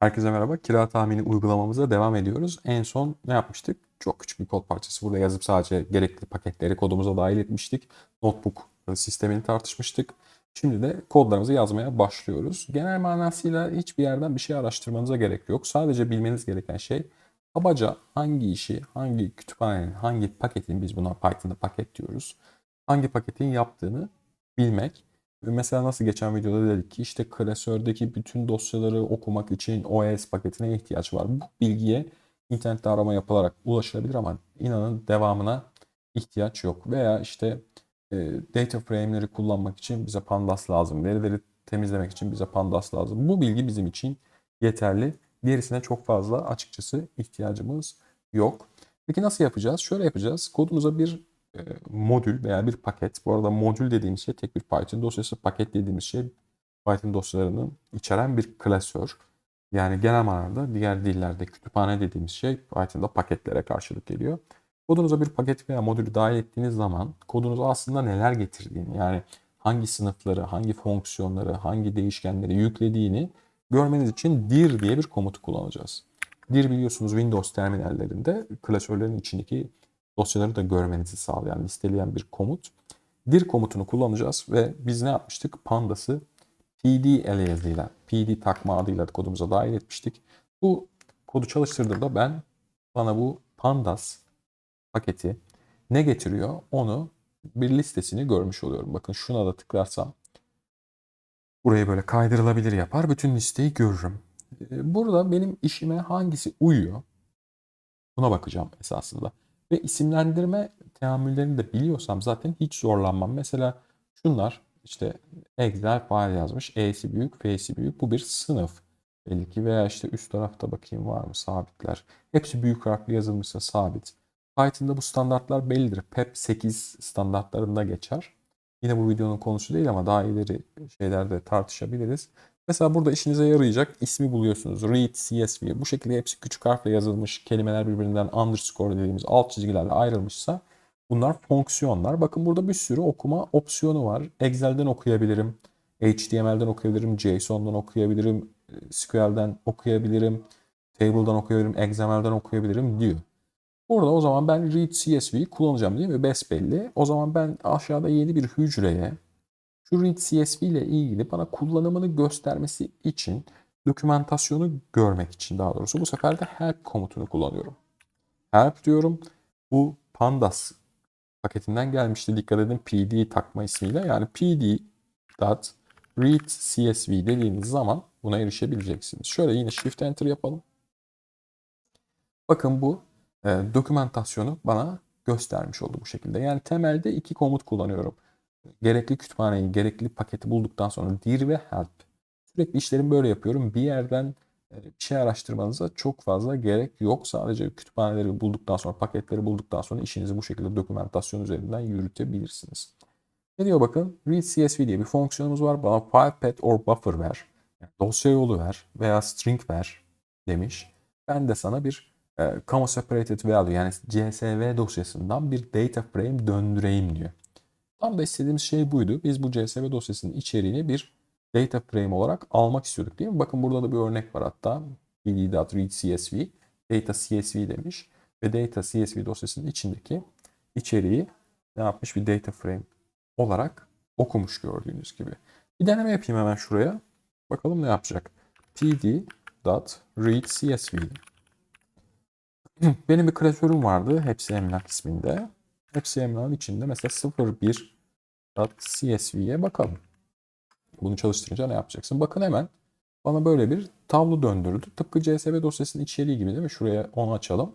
Herkese merhaba. Kira tahmini uygulamamıza devam ediyoruz. En son ne yapmıştık? Çok küçük bir kod parçası. Burada yazıp sadece gerekli paketleri kodumuza dahil etmiştik. Notebook sistemini tartışmıştık. Şimdi de kodlarımızı yazmaya başlıyoruz. Genel manasıyla hiçbir yerden bir şey araştırmanıza gerek yok. Sadece bilmeniz gereken şey kabaca hangi işi, hangi kütüphanenin, hangi paketin biz buna Python'da paket diyoruz. Hangi paketin yaptığını bilmek. Mesela nasıl geçen videoda dedik ki işte klasördeki bütün dosyaları okumak için OS paketine ihtiyaç var. Bu bilgiye internette arama yapılarak ulaşılabilir ama inanın devamına ihtiyaç yok. Veya işte e, data frame'leri kullanmak için bize pandas lazım. Verileri temizlemek için bize pandas lazım. Bu bilgi bizim için yeterli. Diğerisine çok fazla açıkçası ihtiyacımız yok. Peki nasıl yapacağız? Şöyle yapacağız. Kodumuza bir e, modül veya bir paket. Bu arada modül dediğimiz şey tek bir Python dosyası. Paket dediğimiz şey Python dosyalarını içeren bir klasör. Yani genel manada diğer dillerde kütüphane dediğimiz şey Python'da paketlere karşılık geliyor. Kodunuza bir paket veya modülü dahil ettiğiniz zaman kodunuza aslında neler getirdiğini yani hangi sınıfları, hangi fonksiyonları, hangi değişkenleri yüklediğini görmeniz için dir diye bir komutu kullanacağız. Dir biliyorsunuz Windows terminallerinde klasörlerin içindeki dosyaları da görmenizi sağlayan, listeleyen bir komut. Dir komutunu kullanacağız ve biz ne yapmıştık? Pandas'ı PD aliasıyla, PD takma adıyla kodumuza dahil etmiştik. Bu kodu çalıştırdığımda ben bana bu pandas paketi ne getiriyor onu bir listesini görmüş oluyorum. Bakın şuna da tıklarsam burayı böyle kaydırılabilir yapar. Bütün listeyi görürüm. Ee, Burada benim işime hangisi uyuyor? Buna bakacağım esasında. Ve isimlendirme teamüllerini de biliyorsam zaten hiç zorlanmam. Mesela şunlar işte Excel file yazmış. E'si büyük, F'si büyük. Bu bir sınıf belli. Veya işte üst tarafta bakayım var mı sabitler. Hepsi büyük harfli yazılmışsa sabit. Python'da bu standartlar bellidir. PEP 8 standartlarında geçer. Yine bu videonun konusu değil ama daha ileri şeylerde tartışabiliriz. Mesela burada işinize yarayacak ismi buluyorsunuz. Read CSV. Bu şekilde hepsi küçük harfle yazılmış. Kelimeler birbirinden underscore dediğimiz alt çizgilerle ayrılmışsa bunlar fonksiyonlar. Bakın burada bir sürü okuma opsiyonu var. Excel'den okuyabilirim. HTML'den okuyabilirim. JSON'dan okuyabilirim. SQL'den okuyabilirim. Table'dan okuyabilirim. XML'den okuyabilirim diyor. Burada o zaman ben read CSV'yi kullanacağım değil mi? Besbelli. O zaman ben aşağıda yeni bir hücreye şu read CSV ile ilgili bana kullanımını göstermesi için dokümantasyonu görmek için daha doğrusu bu sefer de help komutunu kullanıyorum. Help diyorum. Bu pandas paketinden gelmişti. Dikkat edin pd takma ismiyle. Yani pd dot read csv dediğiniz zaman buna erişebileceksiniz. Şöyle yine shift enter yapalım. Bakın bu e, dokümantasyonu bana göstermiş oldu bu şekilde. Yani temelde iki komut kullanıyorum gerekli kütüphaneyi, gerekli paketi bulduktan sonra dir ve help. Sürekli işlerimi böyle yapıyorum. Bir yerden e, bir şey araştırmanıza çok fazla gerek yok. Sadece kütüphaneleri bulduktan sonra, paketleri bulduktan sonra işinizi bu şekilde dokümantasyon üzerinden yürütebilirsiniz. Ne diyor bakın? Read CSV diye bir fonksiyonumuz var. Bana file path or buffer ver. Yani dosya yolu ver veya string ver demiş. Ben de sana bir e, comma separated value yani CSV dosyasından bir data frame döndüreyim diyor. Tam da istediğimiz şey buydu. Biz bu CSV dosyasının içeriğini bir data frame olarak almak istiyorduk değil mi? Bakın burada da bir örnek var hatta. pd.readcsv data csv demiş ve data csv dosyasının içindeki içeriği ne yapmış bir data frame olarak okumuş gördüğünüz gibi. Bir deneme yapayım hemen şuraya. Bakalım ne yapacak. pd.readcsv Benim bir klasörüm vardı. Hepsi emlak isminde. Hepsi emlakın içinde mesela 01 .csv'ye bakalım. Bunu çalıştırınca ne yapacaksın? Bakın hemen bana böyle bir tablo döndürdü. Tıpkı CSV dosyasının içeriği gibi değil mi? Şuraya onu açalım.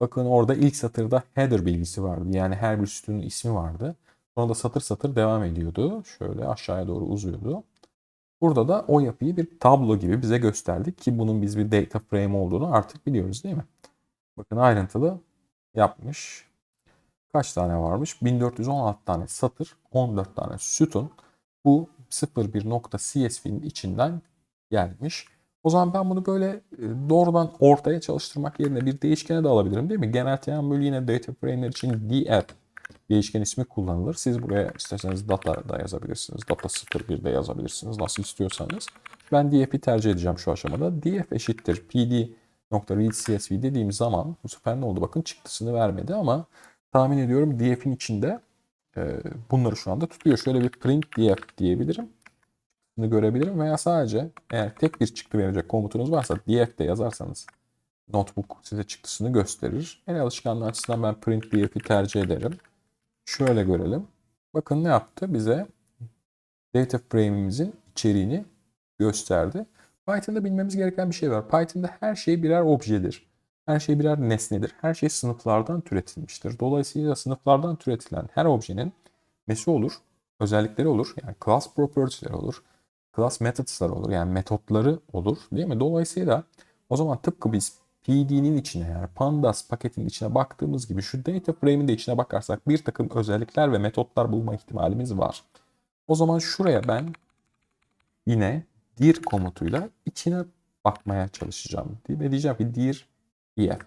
Bakın orada ilk satırda header bilgisi vardı. Yani her bir sütunun ismi vardı. Sonra da satır satır devam ediyordu. Şöyle aşağıya doğru uzuyordu. Burada da o yapıyı bir tablo gibi bize gösterdik ki bunun biz bir data frame olduğunu artık biliyoruz değil mi? Bakın ayrıntılı yapmış kaç tane varmış? 1416 tane satır, 14 tane sütun. Bu 01.csv'nin içinden gelmiş. O zaman ben bunu böyle e, doğrudan ortaya çalıştırmak yerine bir değişkene de alabilirim değil mi? Genel teamül yine data frame'ler için df değişken ismi kullanılır. Siz buraya isterseniz data da yazabilirsiniz. Data 01 de yazabilirsiniz. Nasıl istiyorsanız. Ben df'i tercih edeceğim şu aşamada. df eşittir pd.readcsv dediğim zaman bu sefer ne oldu? Bakın çıktısını vermedi ama tahmin ediyorum df'in içinde e, bunları şu anda tutuyor. Şöyle bir print df diyebilirim. Bunu görebilirim veya sadece eğer tek bir çıktı verecek komutunuz varsa df yazarsanız notebook size çıktısını gösterir. El alışkanlığı açısından ben print df'i tercih ederim. Şöyle görelim. Bakın ne yaptı? Bize data frame'imizin içeriğini gösterdi. Python'da bilmemiz gereken bir şey var. Python'da her şey birer objedir. Her şey birer nesnedir. Her şey sınıflardan türetilmiştir. Dolayısıyla sınıflardan türetilen her objenin nesi olur? Özellikleri olur. Yani class property'leri olur. Class methods'ları olur. Yani metotları olur. Değil mi? Dolayısıyla o zaman tıpkı biz PD'nin içine yani pandas paketinin içine baktığımız gibi şu data frame'in de içine bakarsak bir takım özellikler ve metotlar bulma ihtimalimiz var. O zaman şuraya ben yine dir komutuyla içine bakmaya çalışacağım. Ve diyeceğim ki dir df.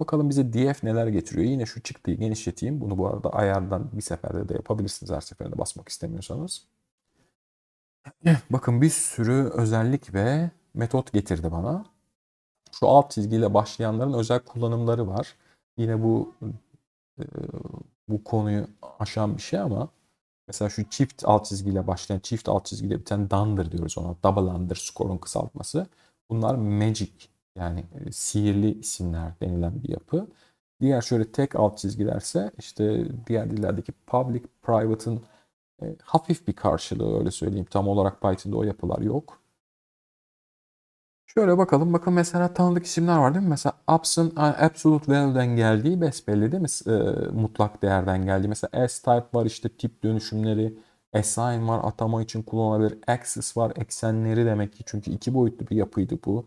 Bakalım bize df neler getiriyor. Yine şu çıktıyı genişleteyim. Bunu bu arada ayardan bir seferde de yapabilirsiniz her seferinde basmak istemiyorsanız. Bakın bir sürü özellik ve metot getirdi bana. Şu alt çizgiyle başlayanların özel kullanımları var. Yine bu e, bu konuyu aşan bir şey ama mesela şu çift alt çizgiyle başlayan, çift alt çizgiyle biten dunder diyoruz ona. Double underscore'un kısaltması. Bunlar magic yani e, sihirli isimler denilen bir yapı. Diğer şöyle tek alt çizgilerse işte diğer dillerdeki public, private'ın e, hafif bir karşılığı öyle söyleyeyim. Tam olarak Python'da o yapılar yok. Şöyle bakalım. Bakın mesela tanıdık isimler var değil mi? Mesela Ups'ın absolute value'den geldiği besbelli değil mi? E, mutlak değerden geldiği. Mesela S-type var işte tip dönüşümleri. Assign var atama için kullanılabilir. Axis var eksenleri demek ki. Çünkü iki boyutlu bir yapıydı bu.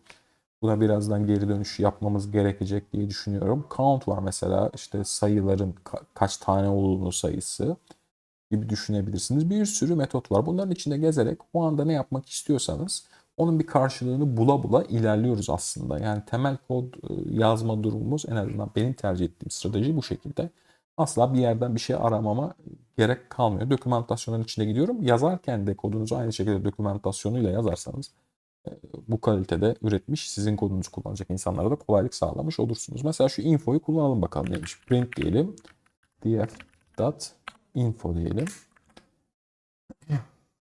Buna birazdan geri dönüş yapmamız gerekecek diye düşünüyorum. Count var mesela işte sayıların ka- kaç tane olduğunu sayısı gibi düşünebilirsiniz. Bir sürü metot var. Bunların içinde gezerek o anda ne yapmak istiyorsanız onun bir karşılığını bula bula ilerliyoruz aslında. Yani temel kod e, yazma durumumuz en azından benim tercih ettiğim strateji bu şekilde. Asla bir yerden bir şey aramama gerek kalmıyor. Dokümantasyonların içine gidiyorum. Yazarken de kodunuzu aynı şekilde dokümantasyonuyla yazarsanız bu kalitede üretmiş sizin kodunuzu kullanacak insanlara da kolaylık sağlamış olursunuz. Mesela şu infoyu kullanalım bakalım neymiş. Print diyelim. df.info diyelim.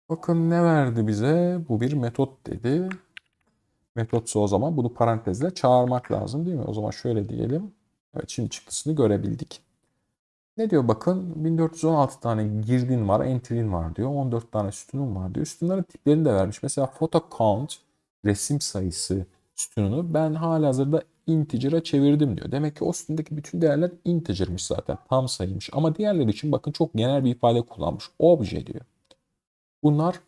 Bakın ne verdi bize? Bu bir metot dedi. Metotsa o zaman bunu parantezle çağırmak lazım değil mi? O zaman şöyle diyelim. Evet şimdi çıktısını görebildik. Ne diyor bakın 1416 tane girdin var, entry'in var diyor. 14 tane sütunun var diyor. Sütunların tiplerini de vermiş. Mesela photo count resim sayısı sütununu ben hala hazırda integer'a çevirdim diyor. Demek ki o sütundaki bütün değerler integer'mış zaten. Tam sayıymış. Ama diğerleri için bakın çok genel bir ifade kullanmış. Obje diyor. Bunlar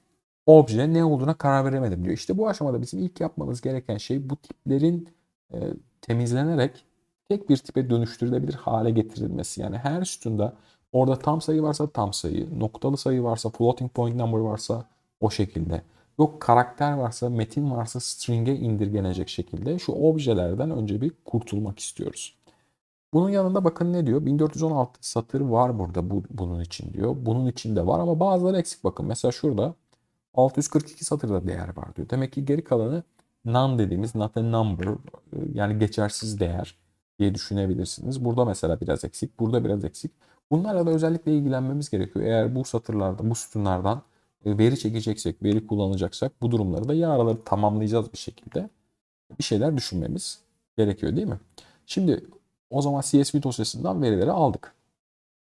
obje ne olduğuna karar veremedim diyor. İşte bu aşamada bizim ilk yapmamız gereken şey bu tiplerin e, temizlenerek tek bir tipe dönüştürülebilir hale getirilmesi. Yani her sütunda orada tam sayı varsa tam sayı, noktalı sayı varsa, floating point number varsa o şekilde. Yok karakter varsa, metin varsa string'e indirgenecek şekilde şu objelerden önce bir kurtulmak istiyoruz. Bunun yanında bakın ne diyor? 1416 satır var burada bu, bunun için diyor. Bunun için de var ama bazıları eksik bakın. Mesela şurada 642 satırda değer var diyor. Demek ki geri kalanı none dediğimiz not a number yani geçersiz değer diye düşünebilirsiniz. Burada mesela biraz eksik, burada biraz eksik. Bunlarla da özellikle ilgilenmemiz gerekiyor. Eğer bu satırlarda, bu sütunlardan e, veri çekeceksek, veri kullanacaksak bu durumları da ya araları tamamlayacağız bir şekilde. Bir şeyler düşünmemiz gerekiyor değil mi? Şimdi o zaman CSV dosyasından verileri aldık.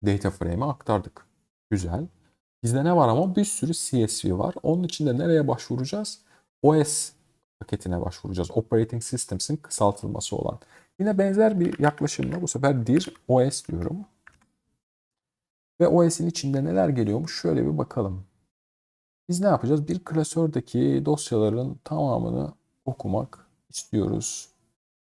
Data frame'e aktardık. Güzel. Bizde ne var ama bir sürü CSV var. Onun için de nereye başvuracağız? OS paketine başvuracağız. Operating Systems'in kısaltılması olan. Yine benzer bir yaklaşımla bu sefer dir OS diyorum. Ve OS'in içinde neler geliyormuş şöyle bir bakalım. Biz ne yapacağız? Bir klasördeki dosyaların tamamını okumak istiyoruz.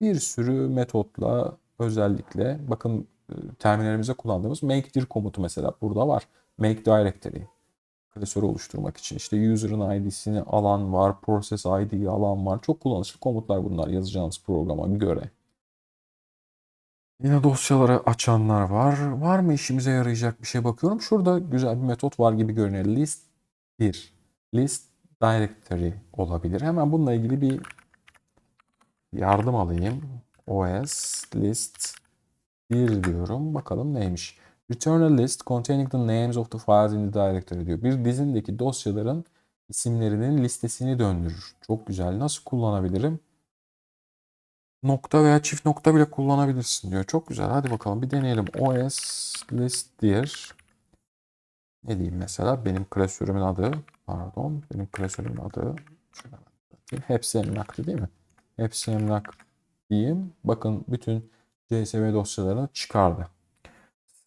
Bir sürü metotla özellikle bakın e, terminalimize kullandığımız make dir komutu mesela burada var. Make directory klasörü oluşturmak için işte user'ın id'sini alan var, process id'yi alan var. Çok kullanışlı komutlar bunlar yazacağınız programa göre. Yine dosyaları açanlar var. Var mı işimize yarayacak bir şey bakıyorum. Şurada güzel bir metot var gibi görünüyor. List 1. List directory olabilir. Hemen bununla ilgili bir yardım alayım. OS list 1 diyorum. Bakalım neymiş. Return a list containing the names of the files in the directory diyor. Bir dizindeki dosyaların isimlerinin listesini döndürür. Çok güzel. Nasıl kullanabilirim? Nokta veya çift nokta bile kullanabilirsin diyor. Çok güzel. Hadi bakalım bir deneyelim. OS list dir. Ne diyeyim mesela? Benim klasörümün adı. Pardon. Benim klasörümün adı. Hepsi emlaktı değil mi? Hepsi emlak diyeyim. Bakın bütün CSV dosyalarını çıkardı.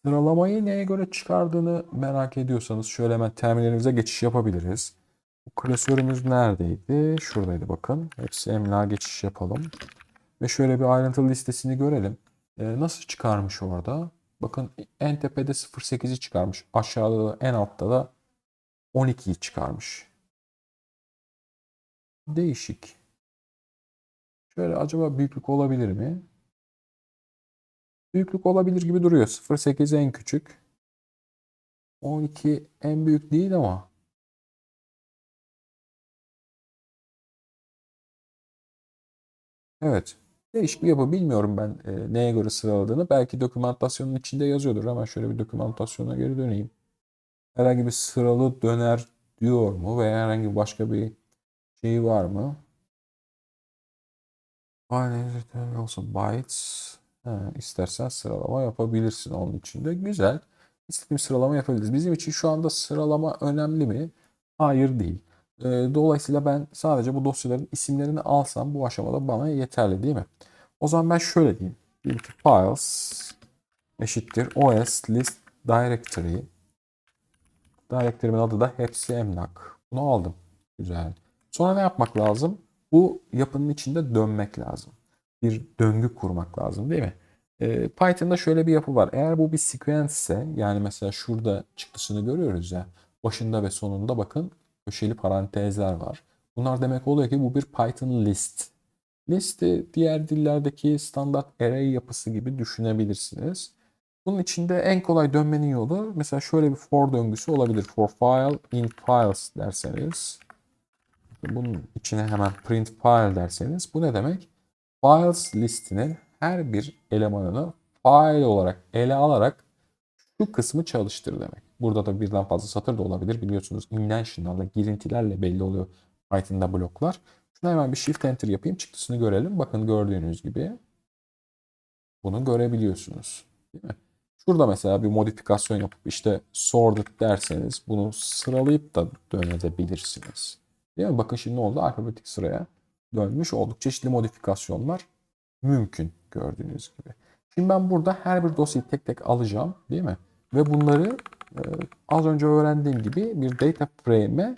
Sıralamayı neye göre çıkardığını merak ediyorsanız şöyle hemen terminalimize geçiş yapabiliriz. Bu klasörümüz neredeydi? Şuradaydı bakın. Hepsi emlağa geçiş yapalım. Ve şöyle bir ayrıntılı listesini görelim. Ee, nasıl çıkarmış orada? Bakın en tepede 0.8'i çıkarmış. Aşağıda da en altta da 12'yi çıkarmış. Değişik. Şöyle acaba büyüklük olabilir mi? Büyüklük olabilir gibi duruyor. 0.8 en küçük. 12 en büyük değil ama. Evet. Değişik bir yapı. Bilmiyorum ben e, neye göre sıraladığını. Belki dokümantasyonun içinde yazıyordur. Hemen şöyle bir dokümantasyona geri döneyim. Herhangi bir sıralı döner diyor mu? Veya herhangi başka bir şey var mı? Aynen olsun bytes. Ha, istersen sıralama yapabilirsin onun içinde. Güzel. İstediğim sıralama yapabiliriz. Bizim için şu anda sıralama önemli mi? Hayır değil. Ee, dolayısıyla ben sadece bu dosyaların isimlerini alsam bu aşamada bana yeterli değil mi? O zaman ben şöyle diyeyim. Diyelim ki files eşittir os list directory. Directory'min adı da hepsi emlak. Bunu aldım. Güzel. Sonra ne yapmak lazım? Bu yapının içinde dönmek lazım. Bir döngü kurmak lazım değil mi? Ee, Python'da şöyle bir yapı var. Eğer bu bir sequence ise yani mesela şurada çıktısını görüyoruz ya. Başında ve sonunda bakın köşeli parantezler var. Bunlar demek oluyor ki bu bir Python list. Listi diğer dillerdeki standart array yapısı gibi düşünebilirsiniz. Bunun içinde en kolay dönmenin yolu mesela şöyle bir for döngüsü olabilir. For file in files derseniz bunun içine hemen print file derseniz bu ne demek? Files listinin her bir elemanını file olarak ele alarak şu kısmı çalıştır demek. Burada da birden fazla satır da olabilir. Biliyorsunuz indentionlarla, girintilerle belli oluyor Python'da bloklar. Şuna hemen bir shift enter yapayım. Çıktısını görelim. Bakın gördüğünüz gibi bunu görebiliyorsunuz. Değil mi? Şurada mesela bir modifikasyon yapıp işte sorted derseniz bunu sıralayıp da dönebilirsiniz. Değil mi? Bakın şimdi ne oldu? Alfabetik sıraya dönmüş olduk. Çeşitli modifikasyonlar mümkün gördüğünüz gibi. Şimdi ben burada her bir dosyayı tek tek alacağım değil mi? Ve bunları e, az önce öğrendiğim gibi bir data frame'e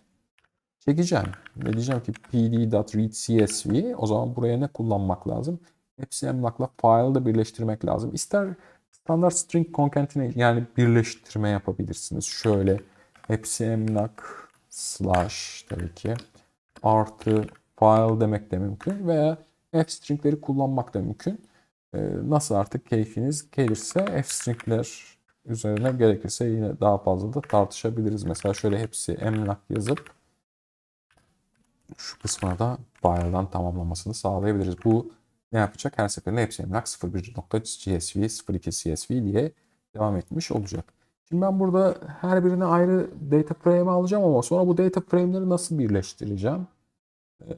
çekeceğim. Ve diyeceğim ki pd.readcsv o zaman buraya ne kullanmak lazım? Hepsi emlakla file'da birleştirmek lazım. İster standart string concatenation yani birleştirme yapabilirsiniz. Şöyle hepsi emlak slash tabii ki artı file demek de mümkün veya f stringleri kullanmak da mümkün. Ee, nasıl artık keyfiniz gelirse f stringler üzerine gerekirse yine daha fazla da tartışabiliriz. Mesela şöyle hepsi emlak yazıp şu kısmına da file'dan tamamlamasını sağlayabiliriz. Bu ne yapacak? Her seferinde hepsi emlak 01.csv, 02 CSV diye devam etmiş olacak. Şimdi ben burada her birine ayrı data frame alacağım ama sonra bu data frame'leri nasıl birleştireceğim? Ee,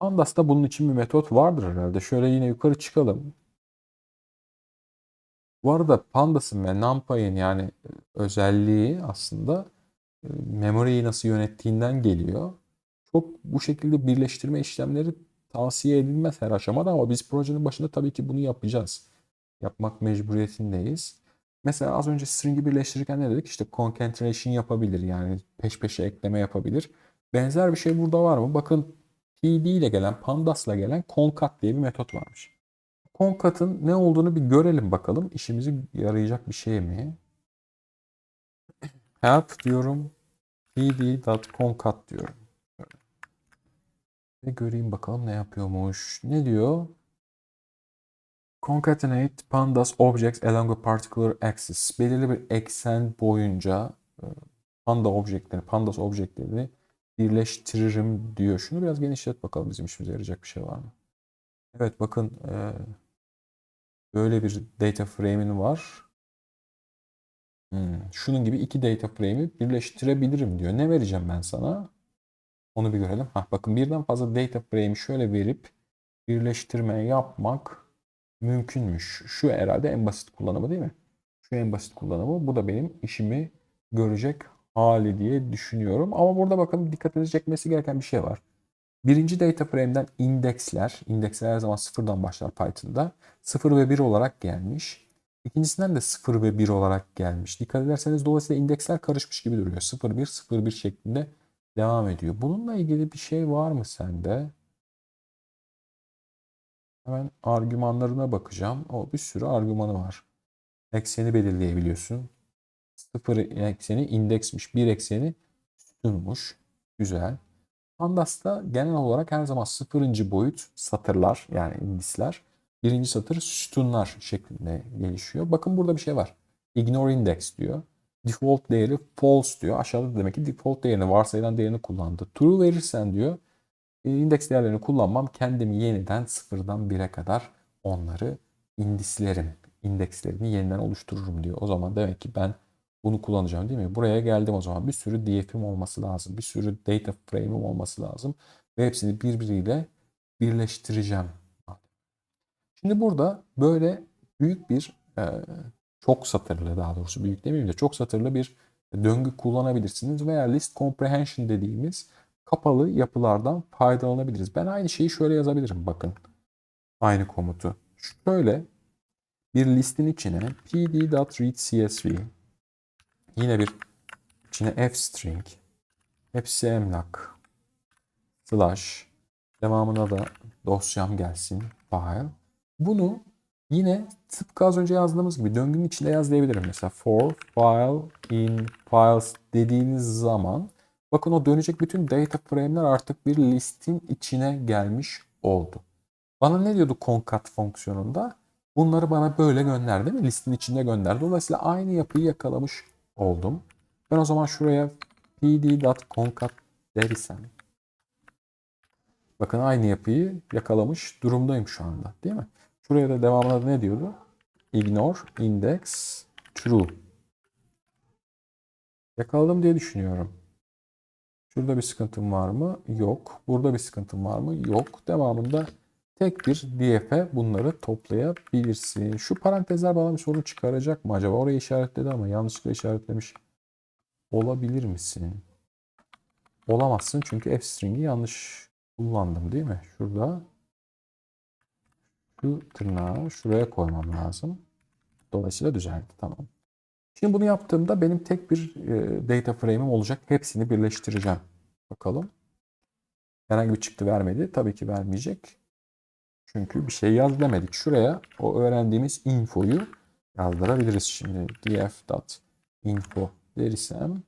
Pandas'ta bunun için bir metot vardır herhalde. Şöyle yine yukarı çıkalım. Bu arada Pandas'ın ve NumPy'in yani özelliği aslında e, memoriyi nasıl yönettiğinden geliyor. Çok bu şekilde birleştirme işlemleri tavsiye edilmez her aşamada ama biz projenin başında tabii ki bunu yapacağız. Yapmak mecburiyetindeyiz. Mesela az önce string'i birleştirirken ne dedik? İşte concatenation yapabilir yani peş peşe ekleme yapabilir. Benzer bir şey burada var mı? Bakın PD ile gelen, Pandas'la gelen concat diye bir metot varmış. Concat'ın ne olduğunu bir görelim bakalım. İşimize yarayacak bir şey mi? Help diyorum. pd.concat diyorum. Ve göreyim bakalım ne yapıyormuş. Ne diyor? Concatenate pandas objects along a particular axis. Belirli bir eksen boyunca e, panda objektlerini, pandas objektlerini birleştiririm diyor. Şunu biraz genişlet bakalım bizim işimize yarayacak bir şey var mı? Evet bakın e, böyle bir data frame'in var. Hmm, şunun gibi iki data frame'i birleştirebilirim diyor. Ne vereceğim ben sana? Onu bir görelim. Hah, bakın birden fazla data frame'i şöyle verip birleştirme yapmak mümkünmüş. Şu herhalde en basit kullanımı değil mi? Şu en basit kullanımı. Bu da benim işimi görecek hali diye düşünüyorum. Ama burada bakın dikkatinizi çekmesi gereken bir şey var. Birinci data frame'den indeksler, indeksler her zaman sıfırdan başlar Python'da. 0 ve 1 olarak gelmiş. İkincisinden de 0 ve 1 olarak gelmiş. Dikkat ederseniz dolayısıyla indeksler karışmış gibi duruyor. 0 1 0 1 şeklinde devam ediyor. Bununla ilgili bir şey var mı sende? Hemen argümanlarına bakacağım. O bir sürü argümanı var. Ekseni belirleyebiliyorsun. 0 ekseni indeksmiş. 1 ekseni sütunmuş. Güzel. Pandas'ta genel olarak her zaman sıfırıncı boyut satırlar yani indisler. Birinci satır sütunlar şeklinde gelişiyor. Bakın burada bir şey var. Ignore index diyor. Default değeri false diyor. Aşağıda demek ki default değerini varsayılan değerini kullandı. True verirsen diyor e, indeks değerlerini kullanmam. Kendimi yeniden sıfırdan 1'e kadar onları indislerim. indekslerini yeniden oluştururum diyor. O zaman demek ki ben bunu kullanacağım değil mi? Buraya geldim o zaman. Bir sürü DF'im olması lazım. Bir sürü data frame'im olması lazım. Ve hepsini birbiriyle birleştireceğim. Şimdi burada böyle büyük bir e, çok satırlı daha doğrusu büyük demeyeyim de çok satırlı bir döngü kullanabilirsiniz veya list comprehension dediğimiz kapalı yapılardan faydalanabiliriz. Ben aynı şeyi şöyle yazabilirim bakın. Aynı komutu. Şöyle bir listin içine pd.readcsv yine bir içine f-string hepsi emlak slash devamına da dosyam gelsin file. Bunu yine tıpkı az önce yazdığımız gibi döngünün içinde yaz diyebilirim. Mesela for file in files dediğiniz zaman bakın o dönecek bütün data frame'ler artık bir listin içine gelmiş oldu. Bana ne diyordu concat fonksiyonunda? Bunları bana böyle gönder değil mi? Listin içinde gönder. Dolayısıyla aynı yapıyı yakalamış oldum. Ben o zaman şuraya pd.concat dersem bakın aynı yapıyı yakalamış durumdayım şu anda değil mi? Şuraya da devamında ne diyordu? Ignore index true. Yakaladım diye düşünüyorum. Şurada bir sıkıntım var mı? Yok. Burada bir sıkıntım var mı? Yok. Devamında tek bir df'e bunları toplayabilirsin. Şu parantezler bana bir sorun çıkaracak mı acaba? Orayı işaretledi ama yanlışlıkla işaretlemiş olabilir misin? Olamazsın çünkü f-string'i yanlış kullandım değil mi? Şurada şu tırnağı şuraya koymam lazım. Dolayısıyla düzeldi. Tamam. Şimdi bunu yaptığımda benim tek bir e, data frame'im olacak. Hepsini birleştireceğim. Bakalım. Herhangi bir çıktı vermedi. Tabii ki vermeyecek. Çünkü bir şey yaz demedik. Şuraya o öğrendiğimiz infoyu yazdırabiliriz şimdi. df.info dersem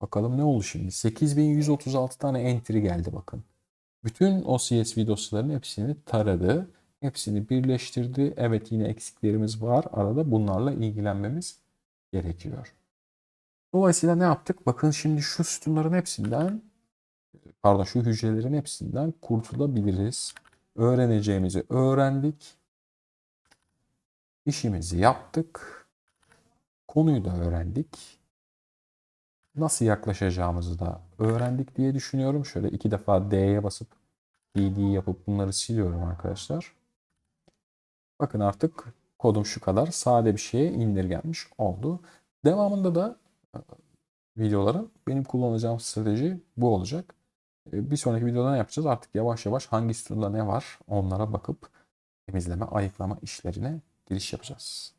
bakalım ne oldu şimdi? 8136 tane entry geldi bakın. Bütün o CSV dosyalarının hepsini taradı. Hepsini birleştirdi. Evet yine eksiklerimiz var. Arada bunlarla ilgilenmemiz gerekiyor. Dolayısıyla ne yaptık? Bakın şimdi şu sütunların hepsinden pardon şu hücrelerin hepsinden kurtulabiliriz. Öğreneceğimizi öğrendik. İşimizi yaptık. Konuyu da öğrendik. Nasıl yaklaşacağımızı da öğrendik diye düşünüyorum. Şöyle iki defa D'ye basıp DD yapıp bunları siliyorum arkadaşlar. Bakın artık kodum şu kadar sade bir şeye indirgenmiş oldu. Devamında da e, videoların benim kullanacağım strateji bu olacak. E, bir sonraki videoda ne yapacağız? Artık yavaş yavaş hangi sütunda ne var onlara bakıp temizleme, ayıklama işlerine giriş yapacağız.